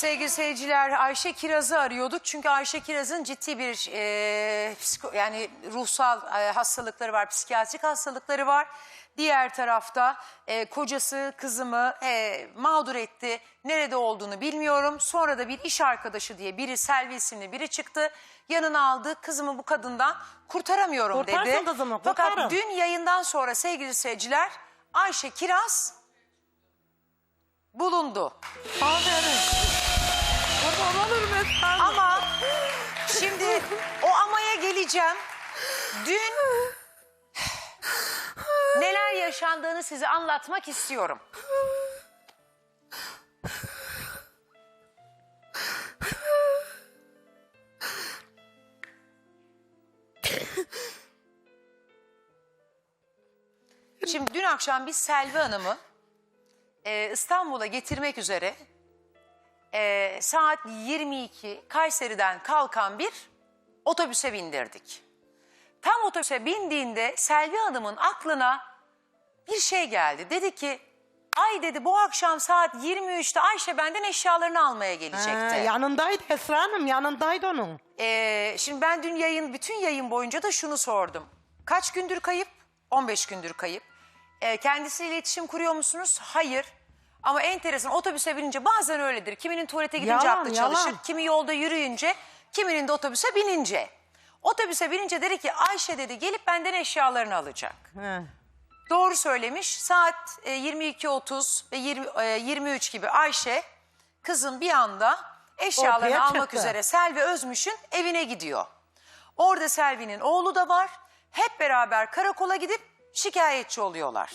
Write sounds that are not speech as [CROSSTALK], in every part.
sevgili seyirciler Ayşe Kiraz'ı arıyorduk. Çünkü Ayşe Kiraz'ın ciddi bir e, psiko- yani ruhsal e, hastalıkları var, psikiyatrik hastalıkları var. Diğer tarafta e, kocası kızımı e, mağdur etti. Nerede olduğunu bilmiyorum. Sonra da bir iş arkadaşı diye biri Selvi isimli biri çıktı. Yanına aldı. Kızımı bu kadından kurtaramıyorum Kurtarsın dedi. kızımı, Fakat kurtarın. dün yayından sonra sevgili seyirciler Ayşe Kiraz bulundu. Aferin. Kurban olurum Esra. Ama şimdi o amaya geleceğim. Dün neler yaşandığını size anlatmak istiyorum. Şimdi dün akşam biz Selvi Hanım'ı e, İstanbul'a getirmek üzere e, saat 22 Kayseri'den kalkan bir otobüse bindirdik. Tam otobüse bindiğinde Selvi Hanım'ın aklına bir şey geldi. Dedi ki ay dedi bu akşam saat 23'te Ayşe benden eşyalarını almaya gelecekti. Ha, yanındaydı Esra Hanım yanındaydı onun. Ee, şimdi ben dün yayın, bütün yayın boyunca da şunu sordum. Kaç gündür kayıp? 15 gündür kayıp. Ee, kendisiyle iletişim kuruyor musunuz? Hayır. Ama enteresan otobüse binince bazen öyledir. Kiminin tuvalete gidince Yalan, aklı yalan. çalışır. Kimi yolda yürüyünce, kiminin de otobüse binince. Otobüse binince dedi ki Ayşe dedi gelip benden eşyalarını alacak. Ha. Doğru söylemiş. Saat e, 22.30 ve 20, e, 23 gibi Ayşe kızın bir anda eşyalarını Ortaya almak çıktı. üzere Selvi Özmüş'ün evine gidiyor. Orada Selvi'nin oğlu da var. Hep beraber karakola gidip şikayetçi oluyorlar.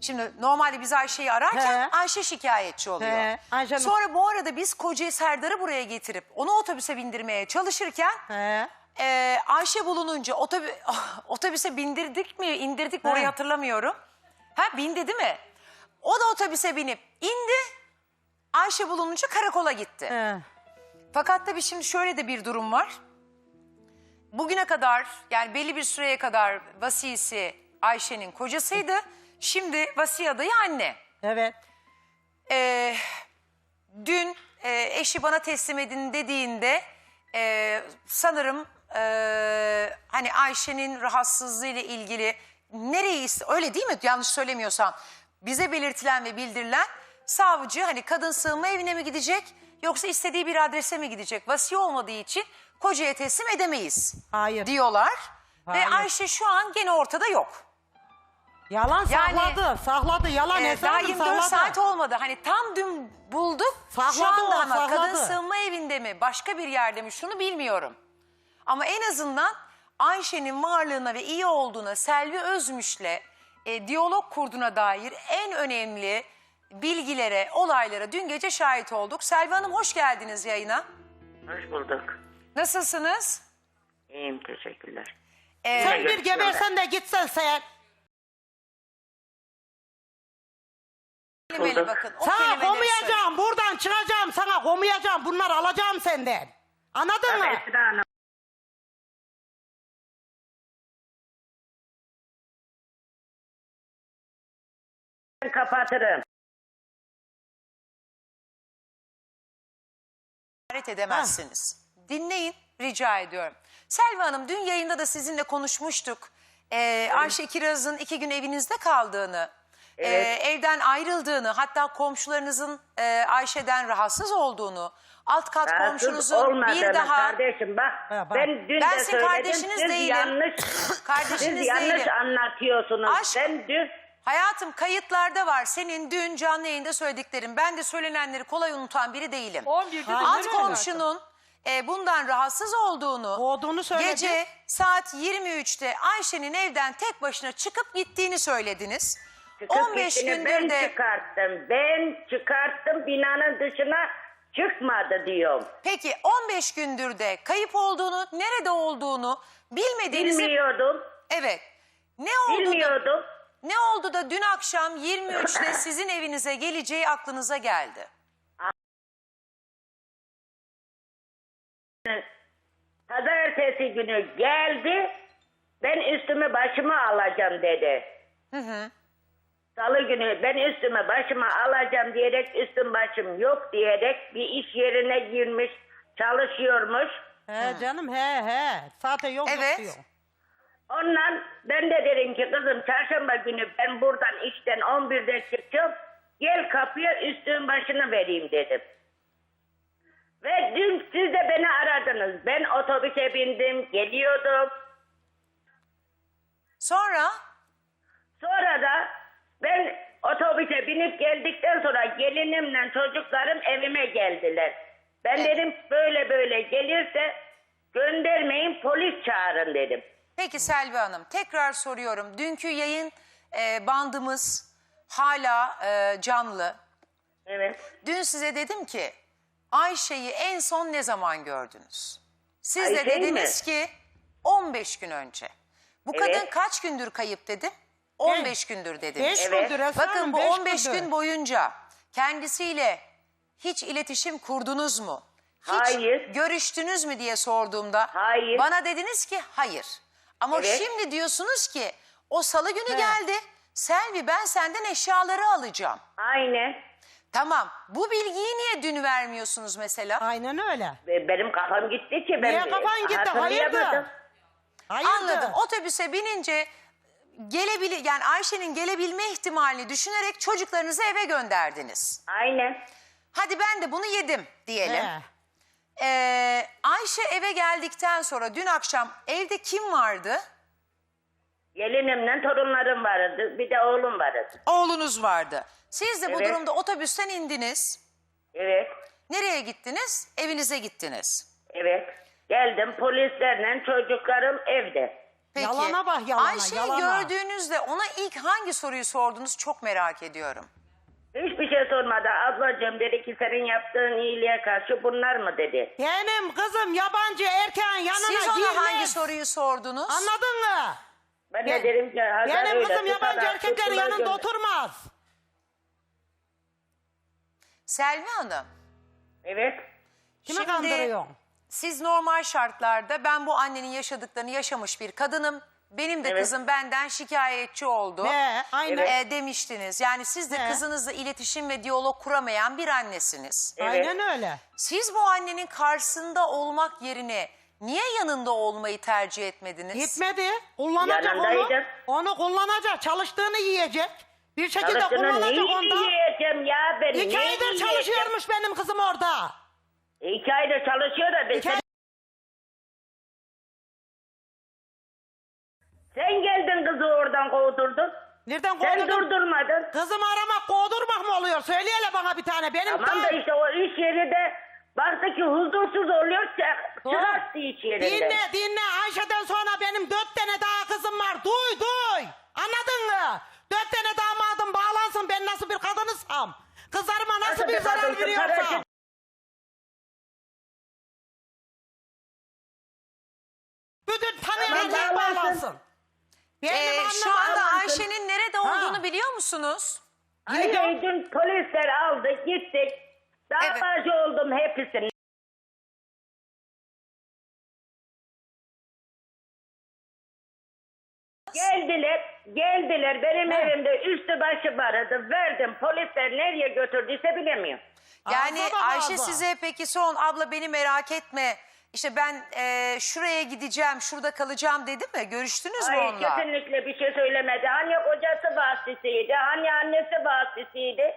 Şimdi normalde biz Ayşe'yi ararken He. Ayşe şikayetçi oluyor. He, Ayşe'nin- Sonra bu arada biz kocayı Serdar'ı buraya getirip onu otobüse bindirmeye çalışırken He. ee, Ayşe bulununca otobü [LAUGHS] otobüse bindirdik mi indirdik mi He. orayı hatırlamıyorum. Ha bindi değil mi? O da otobüse binip indi. Ayşe bulununca karakola gitti. He. Fakat tabii şimdi şöyle de bir durum var. Bugüne kadar yani belli bir süreye kadar vasisi Ayşe'nin kocasıydı. Şimdi vasi adayı anne. Evet. Ee, dün e, eşi bana teslim edin dediğinde e, sanırım e, hani Ayşe'nin rahatsızlığı ile ilgili nereyi öyle değil mi yanlış söylemiyorsam bize belirtilen ve bildirilen savcı hani kadın sığınma evine mi gidecek yoksa istediği bir adrese mi gidecek vasi olmadığı için kocaya teslim edemeyiz Hayır. diyorlar ve Hayır. Ayşe şu an gene ortada yok. Yalan Yani- sakladı. Sakladı. Yalan Ee, Esra daha Hanım 24 sakladı. saat olmadı. Hani tam dün bulduk. Şu Sakladı anda o, ama sakladı. kadın sığınma evinde mi başka bir yerde mi şunu bilmiyorum. Ama en azından Ayşe'nin varlığına ve iyi olduğuna Selvi Özmüş'le e, diyalog kurduğuna dair en önemli bilgilere, olaylara dün gece şahit olduk. Selvi Hanım hoş geldiniz yayına. Hoş bulduk. Nasılsınız? İyiyim teşekkürler. Ee, Sen bir gebersen de gitsen sen. kelimeli bulduk. bakın. O Sana kelimeleri söyle. komayacağım. Buradan çıkacağım. Sana komayacağım. Bunları alacağım senden. Anladın mı? Esra Hanım. Ben kapatırım. hakaret edemezsiniz. Dinleyin rica ediyorum. Selvi Hanım dün yayında da sizinle konuşmuştuk. Ee, Ayşe Kiraz'ın iki gün evinizde kaldığını, e, Evet. evden ayrıldığını, hatta komşularınızın e, Ayşe'den rahatsız olduğunu, alt kat Rahatsız komşunuzun olmadığını bir daha... kardeşim bak. Ha, bak. Ben dün Ben de sizin söyledim. kardeşiniz siz değilim. yanlış, [COUGHS] Kardeşiniz siz yanlış değilim. anlatıyorsunuz. Aşk- Ben dün Hayatım kayıtlarda var. Senin dün canlı yayında söylediklerin. Ben de söylenenleri kolay unutan biri değilim. 11'de Aynen Alt öyle. komşunun e, bundan rahatsız olduğunu, Olduğunu söyledi. gece saat 23'te Ayşe'nin evden tek başına çıkıp gittiğini söylediniz. Çıkıp 15 gittiğini gündür ben de çıkarttım. Ben çıkarttım binanın dışına çıkmadı diyorum. peki 15 gündür de kayıp olduğunu, nerede olduğunu bilmediğinizi Bilmiyordum. evet. Ne oldu da, Bilmiyordum. ne oldu da dün akşam 23'te sizin evinize geleceği aklınıza geldi? Pazartesi günü geldi. Ben üstümü başıma alacağım dedi. Hı hı. Salı günü ben üstüme başıma alacağım diyerek üstüm başım yok diyerek bir iş yerine girmiş çalışıyormuş. He canım he he. Zaten yok yok Evet. diyor. Ondan ben de dedim ki kızım çarşamba günü ben buradan işten 11'de çıkacağım. Gel kapıya üstün başını vereyim dedim. Ve dün siz de beni aradınız. Ben otobüse bindim, geliyordum. Sonra Sonra da ben otobüse binip geldikten sonra gelinimle çocuklarım evime geldiler. Ben Evet. dedim böyle böyle gelirse göndermeyin polis çağırın dedim. peki Selvi Hanım tekrar soruyorum. Dünkü yayın e, bandımız hala e, canlı. Evet. Dün size dedim ki Ayşe'yi en son ne zaman gördünüz? Siz de Ayşe'yi dediniz ki 15 gün önce. Bu Evet. kadın kaç gündür kayıp dedim? 15 gündür dediniz. Beş Evet. gündür Esra Bakın Hanım, bu beş 15 gündür. gün boyunca kendisiyle hiç iletişim kurdunuz mu? Hiç Hayır. görüştünüz mü diye sorduğumda Hayır. bana dediniz ki hayır. Ama Evet. şimdi diyorsunuz ki o salı günü geldi. Selvi ben senden eşyaları alacağım. Aynen. Tamam. Bu bilgiyi niye dün vermiyorsunuz mesela? Aynen öyle. Ve Benim kafam gitti ki ben Niye kafan gitti? hatırlayamadım. Hayırdır? Hayırdır? Anladım. Otobüse binince gelebilir yani Ayşe'nin gelebilme ihtimalini düşünerek çocuklarınızı eve gönderdiniz. Aynen. Hadi ben de bunu yedim diyelim. He. Ee, Ayşe eve geldikten sonra dün akşam evde kim vardı? Gelinimle torunlarım vardı. Bir de oğlum vardı. Oğlunuz vardı. Siz de bu Evet. durumda otobüsten indiniz. Evet. Nereye gittiniz? Evinize gittiniz. Evet. Geldim polislerle çocuklarım evde. Ee, Yalana bak, yalana, Ayşe'yi yalana. gördüğünüzde ona ilk hangi soruyu sordunuz çok merak ediyorum. Hiçbir şey sormadı. Ablacığım dedi ki senin yaptığın iyiliğe karşı bunlar mı dedi. Benim kızım yabancı erkeğin yanına Siz ona girmez. hangi soruyu sordunuz? Anladın mı? Ben Be- de dedim ki Hazar Benim öyle kızım yabancı erkeklerin tuttular yanında gönder- oturmaz. Selvi Hanım, Evet. Kimi Şimdi- kandırıyorsun? Siz normal şartlarda ben bu annenin yaşadıklarını yaşamış bir kadınım. Benim de Evet. kızım benden şikayetçi oldu. Ne? Aynen. Evet. e, demiştiniz. Yani siz de He. kızınızla iletişim ve diyalog kuramayan bir annesiniz. Evet. Aynen öyle. Siz bu annenin karşısında olmak yerine niye yanında olmayı tercih etmediniz? Gitmedi. Kullanacak onu. Yanındaydım. Onu kullanacak. Çalıştığını yiyecek. Bir şekilde Çalıştığını kullanacak neyi onda. yiyeceğim ya ben? İki neyi aydır yiyeceğim? çalışıyormuş benim kızım orada. İki aydır çalışıyor da ben İki ay- Sen geldin kızı oradan kovdurdun. Nereden Sen kovdurdun? durdurmadın. Kızımı aramak, kovdurmak mı oluyor? Söyle hele bana bir tane. Benim Tamam da daha- işte o iş yeri de baktı ki huzursuz oluyor. çık- Doğru. Çıkarttı iş yerinden. Dinle dinle Ayşe'den sonra benim dört tane daha kızım var. Duy duy. Anladın mı? Dört tane damadım bağlansın ben nasıl bir kadınısam. Kızlarıma nasıl, Nasıl bir bir zarar kadınsın, veriyorsam. Bütün tanıyanlar Tamam, bağlansın. bağlansın. Benim Ee, şu anda. Ayşe'nin nerede olduğunu biliyor musunuz? Ay, dün polisler aldı gittik. Davacı oldum hepsini. Geldiler, geldiler. Benim evimde üstü başı aradı. Verdim. Polisler nereye götürdüyse bilemiyorum. Yani Ağza Ayşe ağza. size peki son abla beni merak etme. İşte ben e, şuraya gideceğim, şurada kalacağım dedi mi? Görüştünüz mü Hayır onunla? kesinlikle bir şey söylemedi. Hani kocası bahsisiydi, hani annesi bahsisiydi.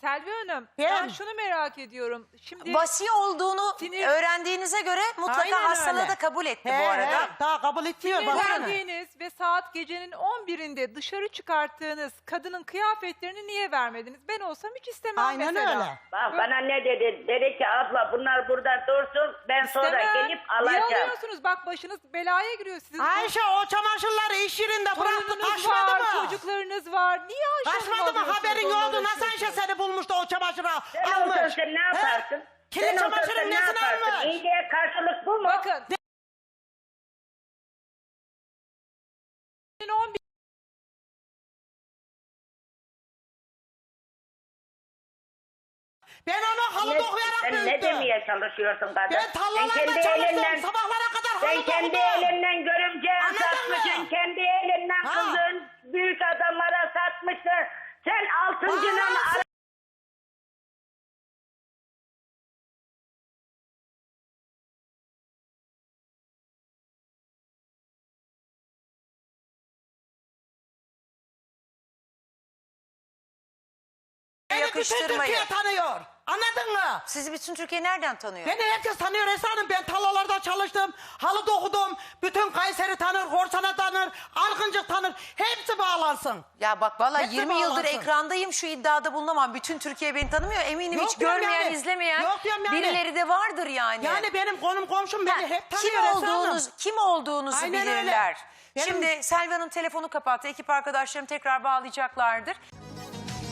Selvi Hanım Ben- ben şunu merak ediyorum. Şimdi Vasi olduğunu Sinir- öğrendiğinize göre mutlaka Aynen hastalığı öyle. da kabul etti He, bu arada. daha kabul etmiyor baksana. sinirlendiğiniz ve saat gecenin 11'inde dışarı çıkarttığınız kadının kıyafetlerini niye vermediniz? Ben olsam hiç istemem Aynen mesela. öyle. Bak bana ne dedi? Dedi ki abla bunlar burada dursun ben sonra İstemem. gelip Niye alacağım. alıyorsunuz? Bak başınız belaya giriyor sizin. Ayşe o çamaşırları iş yerinde bıraktı Torununuz kaçmadı var, mı? çocuklarınız var. Niye Ayşe Hanım Kaçmadı mı alıyorsunuz, haberin onları yoktu? Nasıl Ayşe uğraşıyorsunuz? Seni bulmuştu o çamaşırı Sen almış? olsan sen ne He? yaparsın? Kilit Sen olsan çamaşırın sen ne nesini yaparsın? almış? İyiliğe karşılık bu mu? Bakın. Senin 11 Ben onu halı Ne, dokuyarak sen ne büyüttüm. demeye çalışıyorsun kadın? Ben sen tarlalarda kendi çalıştım elinden, sabahlara kadar sen halı kendi dokudum. elinden görümceye Anladın satmışsın. mı? Kendi elinden Ha. kızın büyük adamlara satmışsın. Sen altıncının Bağlansın. ara- Beni bütün Yakıştırmayın. Türkiye tanıyor. Anladın mı? Sizi bütün Türkiye nereden tanıyor? Beni herkes tanıyor Esra Hanım. Ben tarlalarda çalıştım. Halı dokudum. Bütün Kayseri tanır, Horsana tanır, Alkıncık tanır. Hepsi bağlansın. Ya bak valla Hepsi 20 yıldır bağlansın. ekrandayım şu iddiada bulunamam. Bütün Türkiye beni tanımıyor. Eminim Yok hiç diyorum görmeyen, yani. izlemeyen Yok diyorum yani. birileri de vardır yani. Yani benim konum komşum beni Ha, hep tanıyor kim Esra Hanım. olduğunuz kim olduğunuzu Aynen öyle. bilirler. Benim- Şimdi Selvi Hanım telefonu kapattı. Ekip arkadaşlarım tekrar bağlayacaklardır.